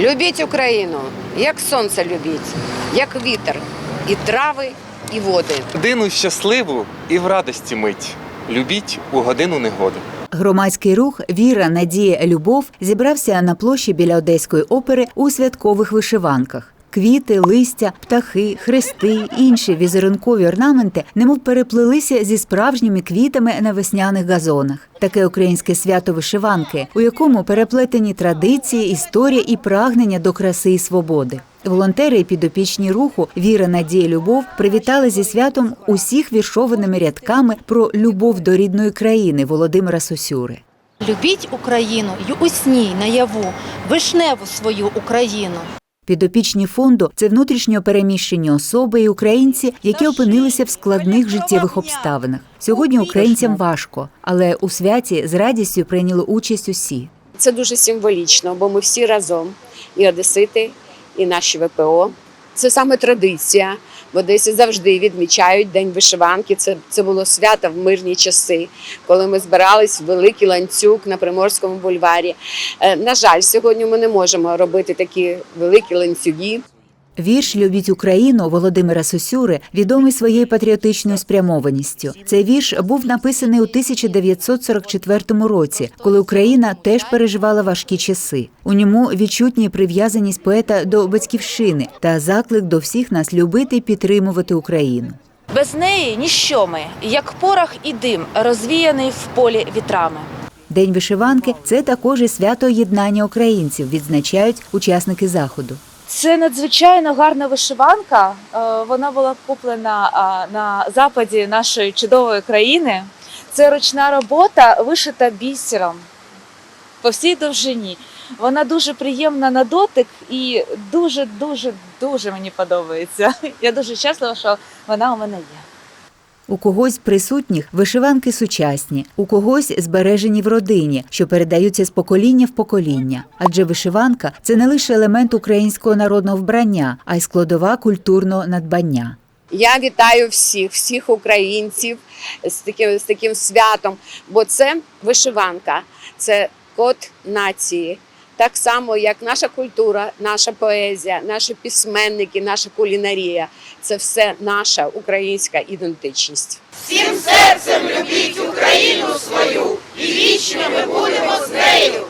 Любіть Україну, як сонце любіть, як вітер, і трави, і води. Дину щасливу і в радості мить. Любіть у годину негоди. Громадський рух Віра, Надія, Любов зібрався на площі біля Одеської опери у святкових вишиванках. Квіти, листя, птахи, хрести, інші візерункові орнаменти немов переплилися зі справжніми квітами на весняних газонах. Таке українське свято вишиванки, у якому переплетені традиції, історія і прагнення до краси і свободи. Волонтери і підопічні руху Віра, Надія, Любов привітали зі святом усіх віршованими рядками про любов до рідної країни Володимира Сосюри. Любіть Україну й усній наяву, вишневу свою Україну. Підопічні фонду це внутрішньо переміщені особи і українці, які опинилися в складних життєвих обставинах. Сьогодні українцям важко, але у святі з радістю прийняли участь усі. Це дуже символічно, бо ми всі разом, і одесити, і наші ВПО. Це саме традиція. В Одесі завжди відмічають День вишиванки. Це, це було свято в мирні часи, коли ми збирались в великий ланцюг на Приморському бульварі. Е, На жаль, сьогодні ми не можемо робити такі великі ланцюги. Вірш Любіть Україну Володимира Сосюри відомий своєю патріотичною спрямованістю. Цей вірш був написаний у 1944 році, коли Україна теж переживала важкі часи. У ньому відчутні прив'язаність поета до батьківщини та заклик до всіх нас любити і підтримувати Україну. Без неї ніщо ми, як порох і дим, розвіяний в полі вітрами. День вишиванки це також і свято єднання українців, відзначають учасники заходу. Це надзвичайно гарна вишиванка. Е, Вона була куплена на западі нашої чудової країни. Це ручна робота, вишита бісером по всій довжині. Вона дуже приємна на дотик і дуже, дуже, дуже мені подобається. Я дуже щаслива, що вона у мене є. У когось присутніх вишиванки сучасні, у когось збережені в родині, що передаються з покоління в покоління. Адже вишиванка це не лише елемент українського народного вбрання, а й складова культурного надбання. Я вітаю всіх, всіх українців з таким, з таким святом, бо це вишиванка, це код нації. Так само, як наша культура, наша поезія, наші письменники, наша кулінарія це все наша українська ідентичність. Всім серцем любіть Україну свою, і вічно ми будемо з нею.